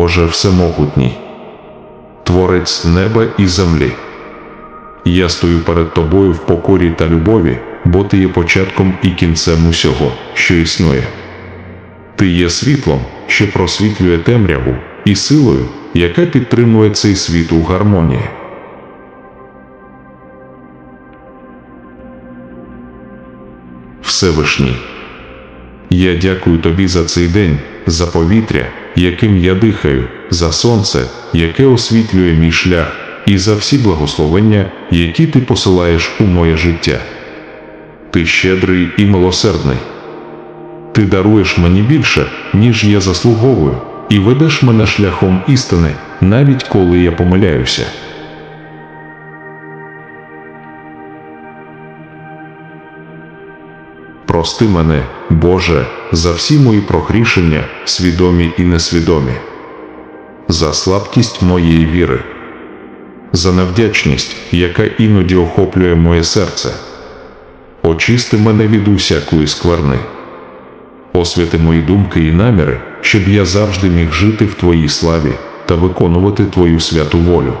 Боже Всемогутній, Творець неба і землі. Я стою перед тобою в покорі та любові, бо ти є початком і кінцем усього, що існує. Ти є світлом, що просвітлює темряву, і силою, яка підтримує цей світ у гармонії. Всевишній. Я дякую тобі за цей день, за повітря, яким я дихаю, за сонце, яке освітлює мій шлях, і за всі благословення, які ти посилаєш у моє життя. Ти щедрий і милосердний. Ти даруєш мені більше, ніж я заслуговую, і ведеш мене шляхом істини, навіть коли я помиляюся. Прости мене, Боже, за всі мої прогрішення, свідомі і несвідомі, за слабкість моєї віри, за невдячність, яка іноді охоплює моє серце. Очисти мене від усякої скверни. Освяти мої думки і наміри, щоб я завжди міг жити в Твоїй славі та виконувати Твою святу волю.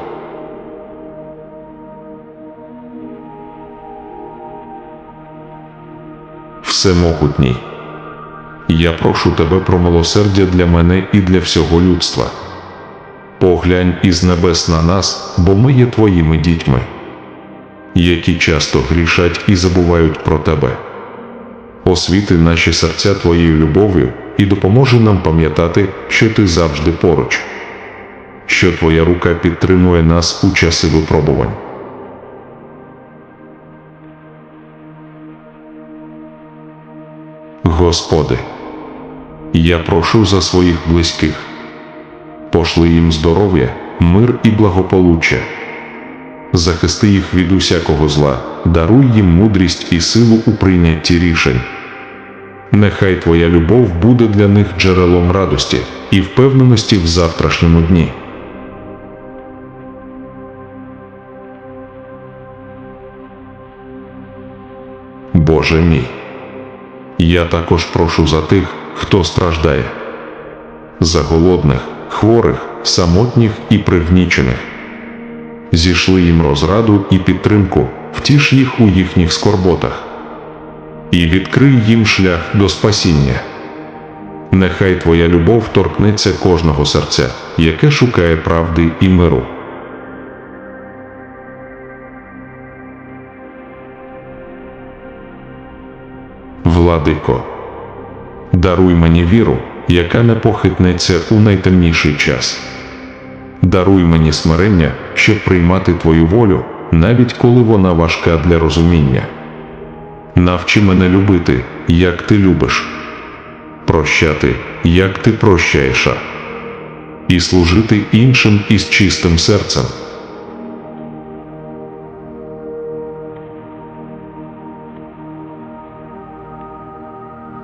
Всемогутній. Я прошу тебе про милосердя для мене і для всього людства. Поглянь із небес на нас, бо ми є твоїми дітьми, які часто грішать і забувають про тебе. Освіти наші серця твоєю любов'ю і допоможи нам пам'ятати, що ти завжди поруч, що твоя рука підтримує нас у часи випробувань. Господи, я прошу за своїх близьких, пошли їм здоров'я, мир і благополуччя, захисти їх від усякого зла, даруй їм мудрість і силу у прийнятті рішень. Нехай Твоя любов буде для них джерелом радості і впевненості в завтрашньому дні. Боже мій. Я також прошу за тих, хто страждає, за голодних, хворих, самотніх і пригнічених. Зійшли їм розраду і підтримку, втіш їх у їхніх скорботах, і відкрий їм шлях до спасіння. Нехай Твоя любов торкнеться кожного серця, яке шукає правди і миру. Владико, даруй мені віру, яка не похитнеться у найтемніший час. Даруй мені смирення, щоб приймати Твою волю, навіть коли вона важка для розуміння. Навчи мене любити, як ти любиш, прощати, як ти прощаєш, і служити іншим із чистим серцем.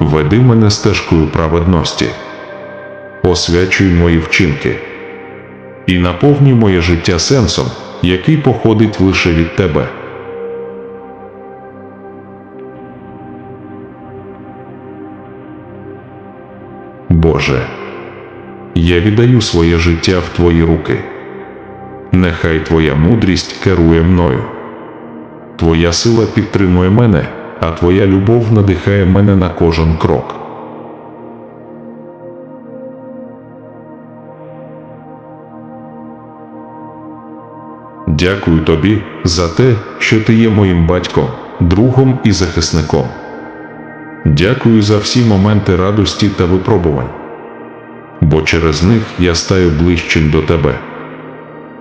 Веди мене стежкою праведності, освячуй мої вчинки і наповнюй моє життя сенсом, який походить лише від тебе. Боже, я віддаю своє життя в Твої руки. Нехай Твоя мудрість керує мною. Твоя сила підтримує мене, а Твоя любов надихає мене на кожен крок. Дякую тобі за те, що ти є моїм батьком, другом і захисником. Дякую за всі моменти радості та випробувань, бо через них я стаю ближчим до тебе.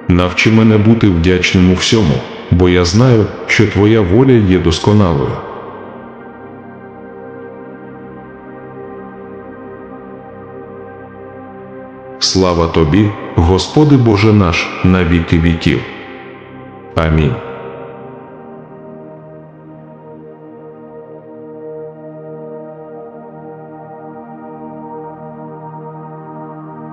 Навчи мене бути вдячним у всьому, бо я знаю, що Твоя воля є досконалою. Слава тобі, Господи Боже наш, на віки віків. Амінь.